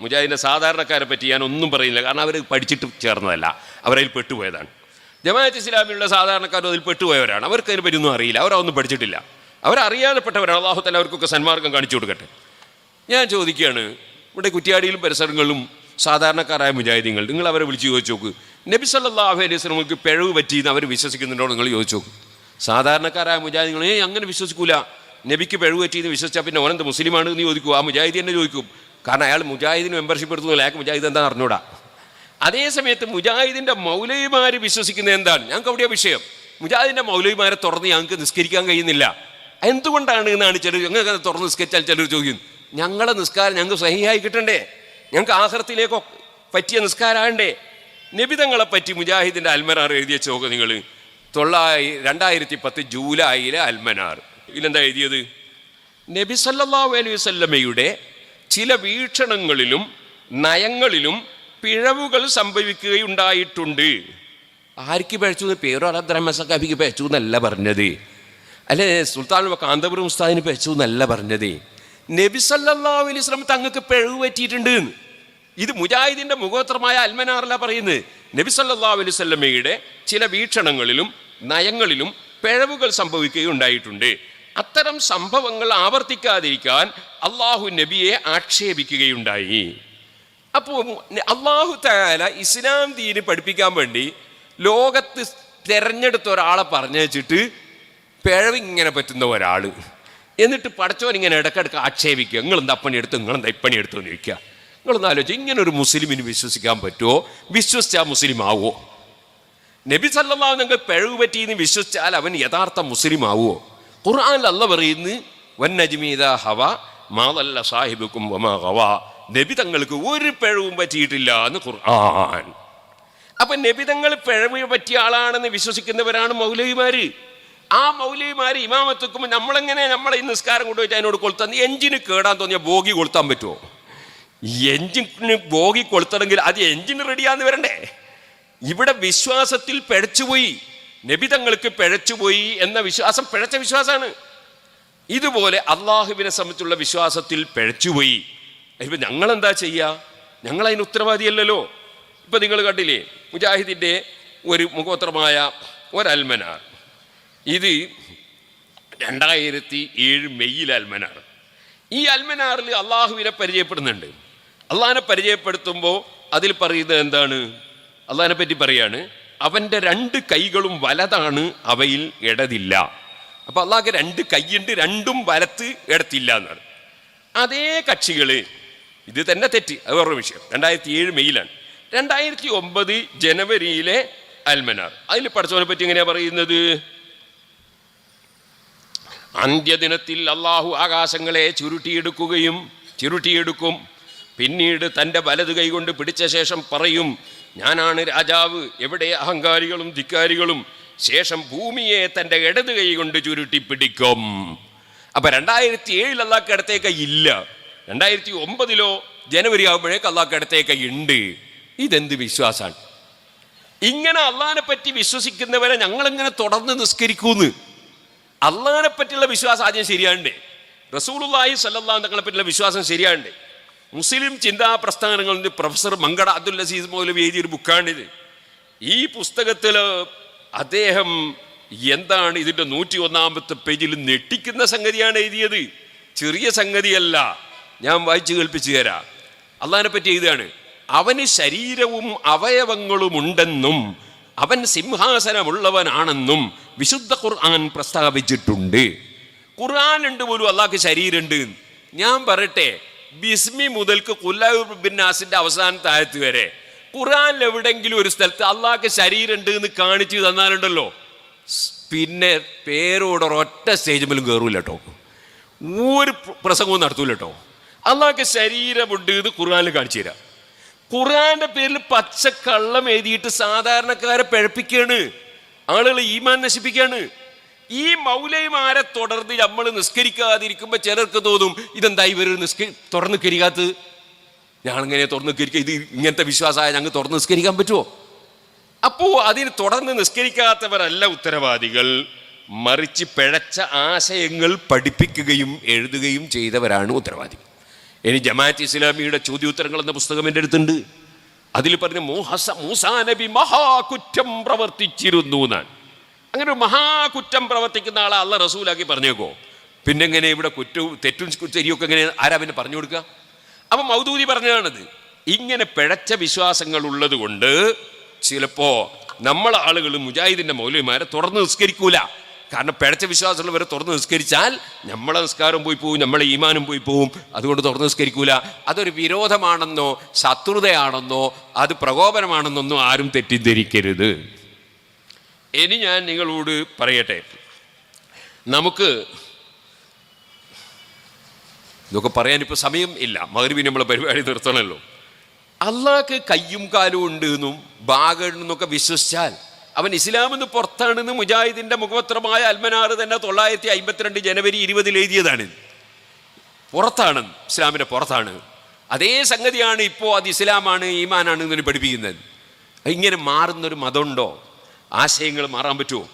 മുജാഹിദിന്റെ സാധാരണക്കാരെ പറ്റി ഞാൻ ഒന്നും പറയുന്നില്ല. കാരണം അവർ പഠിച്ചിട്ട് ചേർന്നതല്ല. അവരതിൽ പെട്ടുപോയതാണ്. ജമാഅത്ത് ഇസ്ലാമിലുള്ള സാധാരണക്കാരും അതിൽ പെട്ടുപോയവരാണ്. അവർക്ക് അതിനെ പറ്റിയൊന്നും അറിയില്ല. അവരൊന്നും പഠിച്ചിട്ടില്ല. അവരറിയാതെപ്പെട്ടവരാണ്. തന്നെ അവർക്കൊക്കെ സന്മാർഗം കാണിച്ചു കൊടുക്കട്ടെ. ഞാൻ ചോദിക്കുകയാണ് ഇവിടെ കുറ്റിയാടിയിലും പരിസരങ്ങളിലും സാധാരണക്കാരായ മുജാഹിദീങ്ങൾ നിങ്ങൾ അവരെ വിളിച്ച് ചോദിച്ചു നോക്ക്. നബി സല്ലാഹു അലൈഹി സ്വലമുക്ക് പിഴവ് പറ്റിയെന്ന് അവർ വിശ്വസിക്കുന്നുണ്ടോ നിങ്ങൾ ചോദിച്ചു നോക്ക്. സാധാരണക്കാരായ മുജാഹിദീങ്ങൾ ഏ അങ്ങനെ വിശ്വസിക്കൂല. നബിക്ക് പിഴവ് പറ്റിയെന്ന് വിശ്വസിച്ചാൽ പിന്നെ ഓനെന്ത് മുസ്ലിമാണ്? എന്ന് ചോദിക്കും. ആ മുജാഹിദി എന്നെ ചോദിക്കും. കാരണം അയാൾ മുജാഹിദിന് മെമ്പർഷിപ്പ് എടുത്തുന്നില്ല അയാൾക്ക് മുജാഹിദ് എന്താ അറിഞ്ഞൂടാ. അതേ സമയത്ത് മുജാഹിദിന്റെ മൗലവിമാർ വിശ്വസിക്കുന്നത് എന്താണ്? ഞങ്ങൾക്ക് അവിടെ വിഷയം. മുജാഹിദിന്റെ മൗലവിമാരെ തുറന്ന് ഞങ്ങൾക്ക് നിസ്കരിക്കാൻ കഴിയുന്നില്ല. എന്തുകൊണ്ടാണ് എന്നാണ് ചിലർ ഞങ്ങൾക്ക് അത് തുറന്ന് നിസ്കരിച്ചാൽ ചിലർ ചോദിക്കും ഞങ്ങളെ നിസ്കാരം ഞങ്ങൾക്ക് സഹിയായി കിട്ടണ്ടേ? ഞങ്ങൾക്ക് ആഹൃത്തിലേക്കോ പറ്റിയ നിസ്കാരമാണ്ടേ നിബിതങ്ങളെ പറ്റി മുജാഹിദിന്റെ അൽമനാർ എഴുതിയ ചോക്ക് നിങ്ങൾ തൊള്ളായി രണ്ടായിരത്തി പത്ത് ജൂലൈയിലെ അൽമനാർ. ഇതിലെന്താ എഴുതിയത്? നബി സല്ലാ അലൈഹി ചില വീക്ഷണങ്ങളിലും നയങ്ങളിലും പിഴവുകൾ സംഭവിക്കുകയുണ്ടായിട്ടുണ്ട്. ആർക്ക് പഴച്ചു പേരോ അബ്ദുറഹ്മസക്കാബിക്ക് പഴച്ചു എന്നല്ല പറഞ്ഞത്. അല്ലെ സുൽത്താൻ കാന്തപുരം ഉസ്താദിന് പഴച്ചു എന്നല്ല പറഞ്ഞത്. നബി സല്ലല്ലാഹു അലൈഹി വസല്ലം തങ്ങൾക്ക് പിഴവ് പറ്റിയിട്ടുണ്ട്. ഇത് മുജാഹിദിന്റെ മുഖോത്രമായ അൽമനാറല്ല പറയുന്നത്. നബിസല്ലാ അലൈഹി വസല്ലമയുടെ ചില വീക്ഷണങ്ങളിലും നയങ്ങളിലും പിഴവുകൾ സംഭവിക്കുകയുണ്ടായിട്ടുണ്ട്. അത്തരം സംഭവങ്ങൾ ആവർത്തിക്കാതിരിക്കാൻ അള്ളാഹു നബിയെ ആക്ഷേപിക്കുകയുണ്ടായി. അപ്പോൾ അള്ളാഹു താല ഇസ്ലാം ദീന് പഠിപ്പിക്കാൻ വേണ്ടി ലോകത്ത് തിരഞ്ഞെടുത്ത ഒരാളെ പറഞ്ഞു വെച്ചിട്ട് പിഴവിങ്ങനെ പറ്റുന്ന ഒരാൾ എന്നിട്ട് പഠിച്ചവൻ ഇങ്ങനെ ഇടക്കിടക്ക് ആക്ഷേപിക്കുക. നിങ്ങളെന്താ അപ്പണി പണി എടുത്തു? നിങ്ങളെന്താ ഇപ്പണി എടുത്തു? എന്ന് ചോദിക്കുക. നിങ്ങളൊന്ന് ആലോചിച്ച് ഇങ്ങനെ ഒരു മുസ്ലിമിന് വിശ്വസിക്കാൻ പറ്റുമോ വിശ്വസിച്ചാൽ മുസ്ലിം ആവുമോ നബി സല്ലാ നിങ്ങൾ പിഴവ് പറ്റിയെന്ന് വിശ്വസിച്ചാൽ അവൻ യഥാർത്ഥ മുസ്ലിം ആവുമോ ഖുർആനിൽ അല്ല പറയുന്നു വന്നജ്മീത ഹവ മാതല്ല സാഹിബുക്കും ഹവ നബി തങ്ങൾക്ക് ഒരു പിഴവും പറ്റിയിട്ടില്ല എന്ന് ഖുർആൻ. അപ്പൊ നബി തങ്ങൾ പിഴവ് പറ്റിയ ആളാണെന്ന് വിശ്വസിക്കുന്നവരാണ് മൗലവിമാര്. ആ മൗലവിമാര് ഇമാമത്തുക്കും നമ്മളെങ്ങനെ നമ്മളെ ഈ നിസ്കാരം കൊണ്ടുപോയിട്ട് അതിനോട് കൊളുത്താൻ എഞ്ചിന് കേടാൻ തോന്നിയ ബോഗി കൊളുത്താൻ പറ്റുമോ എഞ്ചിന് ബോഗി കൊളുത്തണമെങ്കിൽ അത് എഞ്ചിന് റെഡിയാന്ന് വരണ്ടേ? ഇവിടെ വിശ്വാസത്തിൽ പിഴച്ചുപോയി. നബിതങ്ങൾക്ക് പിഴച്ചുപോയി എന്ന വിശ്വാസം പിഴച്ച വിശ്വാസമാണ് ഇതുപോലെ അള്ളാഹുവിനെ സംബന്ധിച്ചുള്ള വിശ്വാസത്തിൽ പിഴച്ചുപോയി ഇപ്പൊ ഞങ്ങൾ എന്താ ചെയ്യുക ഞങ്ങൾ അതിന് ഉത്തരവാദിയല്ലല്ലോ. ഇപ്പൊ നിങ്ങൾ കണ്ടില്ലേ മുജാഹിദിന്റെ ഒരു മുഖോത്തരമായ ഒരൽമനാർ ഇത് രണ്ടായിരത്തി ഏഴ് മെയ്യിൽ അൽമനാർ. ഈ അൽമനാറിൽ അള്ളാഹുവിനെ പരിചയപ്പെടുന്നുണ്ട്. അള്ളാഹിനെ പരിചയപ്പെടുത്തുമ്പോൾ അതിൽ പറയുന്നത് എന്താണ്? അള്ളാഹിനെ പറ്റി പറയാണ്. അവന്റെ രണ്ട് കൈകളും വലതാണ് അവയിൽ ഇടതില്ല. അപ്പോൾ അള്ളാഹ് രണ്ട് കൈയുണ്ട് രണ്ടും വലത്ത് ഇടത്തില്ല എന്നാണ്. അതേ കക്ഷികൾ ഇത് തന്നെ തെറ്റ് അത് വേറൊരു വിഷയം. രണ്ടായിരത്തി ഏഴ് മെയ്യിലാണ് രണ്ടായിരത്തി ഒമ്പത് ജനുവരിയിലെ അൽമനാർ. അതിൽ പഠിച്ചവനെ പറ്റി എങ്ങനെയാ പറയുന്നത്? അന്ത്യദിനത്തിൽ അള്ളാഹു ആകാശങ്ങളെ ചുരുട്ടിയെടുക്കുകയും ചുരുട്ടിയെടുക്കും. പിന്നീട് തന്റെ വലതു കൈകൊണ്ട് പിടിച്ച ശേഷം പറയും ഞാനാണ് രാജാവ് എവിടെ അഹങ്കാരികളും ധിക്കാരികളും? ശേഷം ഭൂമിയെ തന്റെ ഇടത് കൈ കൊണ്ട് ചുരുട്ടി പിടിക്കും അപ്പൊ രണ്ടായിരത്തി ഏഴിൽ അള്ളാഹ് ഇല്ല. രണ്ടായിരത്തി ഒമ്പതിലോ ജനുവരി ആകുമ്പോഴേക്ക് അള്ളാഹ് ഉണ്ട് ഇതെന്ത് വിശ്വാസമാണ് ഇങ്ങനെ അള്ളാഹിനെ പറ്റി വിശ്വസിക്കുന്നവരെ ഞങ്ങളിങ്ങനെ തുടർന്ന് നിസ്കരിക്കൂന്ന്? അള്ളാഹിനെ പറ്റിയുള്ള വിശ്വാസം ആദ്യം ശരിയാണ്ട് റസൂലുള്ളാഹി സല്ലല്ലാഹു തങ്ങളെ പറ്റിയുള്ള വിശ്വാസം ശരിയാണ്ടേ മുസ്ലിം ചിന്താ പ്രസ്ഥാനങ്ങളുടെ പ്രൊഫസർ മങ്കട അബ്ദുൽ അസീസ് മൗലവി എഴുതിയൊരു ബുക്കാണിത്. ഈ പുസ്തകത്തിൽ അദ്ദേഹം എന്താണ് ഇതിന്റെ നൂറ്റി ഒന്നാമത്തെ പേജിൽ ഞെട്ടിക്കുന്ന സംഗതിയാണ് എഴുതിയത്. ചെറിയ സംഗതിയല്ല. ഞാൻ വായിച്ചു കേൾപ്പിച്ചു തരാം. അള്ളഹാനെ പറ്റി എഴുതുകയാണ് അവന് ശരീരവും അവയവങ്ങളും ഉണ്ടെന്നും അവൻ സിംഹാസനമുള്ളവനാണെന്നും വിശുദ്ധ ഖുർആൻ പ്രസ്താവിച്ചിട്ടുണ്ട്. ഖുർആൻ ഉണ്ട് പോലും അള്ളാഹ്ക്ക് ശരീരമുണ്ട്. ഞാൻ പറയട്ടെ ബിസ്മി മുതൽക്ക് കുല്ലാസിന്റെ അവസാന താഴത്ത് വരെ. ഖുർആനിൽ എവിടെങ്കിലും ഒരു സ്ഥലത്ത് അള്ളാഹ്ക്ക് ശരീരമുണ്ട് എന്ന് കാണിച്ചു തന്നാലുണ്ടല്ലോ. പിന്നെ പേരോട് ഒറ്റ സ്റ്റേജ് മേലും കയറൂല കേട്ടോ ഒരു പ്ര- പ്രസംഗവും നടത്തൂല കേട്ടോ അള്ളാഹ്ക്ക് ശരീരമുണ്ട് എന്ന് ഖുറാനിൽ കാണിച്ചു തരാം. ഖുറാന്റെ പേരിൽ പച്ചക്കള്ളം എഴുതിയിട്ട് സാധാരണക്കാരെ പിഴപ്പിക്കുകയാണ് ആളുകളെ ഈമാൻ നശിപ്പിക്കുകയാണ് ഈ മൗലൈമാരെ തുടർന്ന് നമ്മൾ നിസ്കരിക്കാതിരിക്കുമ്പോൾ ചിലർക്ക് തോന്നും ഇതെന്താ ഇവർ നിസ്ക തുറന്ന് കരിക്കാത്തത് ഞങ്ങളിങ്ങനെ തുറന്ന് കരിക്കുക ഇത് ഇങ്ങനത്തെ വിശ്വാസമായ ഞങ്ങൾ തുറന്ന് നിസ്കരിക്കാൻ പറ്റുമോ അപ്പോൾ അതിന് തുടർന്ന് നിസ്കരിക്കാത്തവരല്ല ഉത്തരവാദികൾ. മറിച്ച് പിഴച്ച ആശയങ്ങൾ പഠിപ്പിക്കുകയും എഴുതുകയും ചെയ്തവരാണ് ഉത്തരവാദി ഇനി ജമാഅത്ത് ഇസ്ലാമിയുടെ ചോദ്യോത്തരങ്ങൾ എന്ന പുസ്തകം എന്റെ അടുത്തുണ്ട്. അതിൽ പറഞ്ഞ മൂഹസ മൂസാ നബി മഹാകുറ്റം പ്രവർത്തിച്ചിരുന്നു എന്നാണ്. അങ്ങനെ ഒരു മഹാകുറ്റം പ്രവർത്തിക്കുന്ന ആളെ അല്ല റസൂലാക്കി പറഞ്ഞേക്കോ. പിന്നെ എങ്ങനെ ഇവിടെ കുറ്റവും തെറ്റും ശരിയൊക്കെ എങ്ങനെ ആരാ പിന്നെ പറഞ്ഞു കൊടുക്കുക അപ്പം മൗദൂദി പറഞ്ഞതാണിത്. ഇങ്ങനെ പിഴച്ച വിശ്വാസങ്ങൾ ഉള്ളത് കൊണ്ട് ചിലപ്പോ നമ്മളെ ആളുകൾ മുജാഹിദിന്റെ മൗലവിമാരെ തുറന്ന് നിസ്കരിക്കൂല. കാരണം പിഴച്ച വിശ്വാസമുള്ളവരെ തുറന്ന് നിസ്കരിച്ചാൽ നമ്മളെ നിസ്കാരം പോയി പോവും നമ്മളെ ഈമാനും പോയി പോവും. അതുകൊണ്ട് തുറന്ന് നിസ്കരിക്കൂല. അതൊരു വിരോധമാണെന്നോ ശത്രുതയാണെന്നോ അത് പ്രകോപനമാണെന്നൊന്നും ആരും തെറ്റിദ്ധരിക്കരുത്. ഇനി ഞാൻ നിങ്ങളോട് പറയട്ടെ. നമുക്ക് ഇതൊക്കെ പറയാനിപ്പോൾ സമയം ഇല്ല. മകരുവിന് നമ്മളെ പരിപാടി നിർത്തണമല്ലോ അള്ളാഹ്ക്ക് കയ്യും കാലും ഉണ്ട് എന്നും ഭാഗമെന്നൊക്കെ വിശ്വസിച്ചാൽ അവൻ ഇസ്ലാമെന്ന് പുറത്താണെന്ന് മുജാഹിദിന്റെ മുഖപത്രമായ അൽമനാർ തന്നെ തൊള്ളായിരത്തി അമ്പത്തിരണ്ട് ജനുവരി ഇരുപതിൽ എഴുതിയതാണ്. പുറത്താണ് ഇസ്ലാമിന്റെ പുറത്താണ്. അതേ സംഗതിയാണ് ഇപ്പോൾ അത് ഇസ്ലാമാണ് ഈമാനാണ് എന്നതിന് പഠിപ്പിക്കുന്നത്. ഇങ്ങനെ മാറുന്നൊരു മതമുണ്ടോ? ആശയങ്ങൾ മാറാൻ പറ്റുമോ?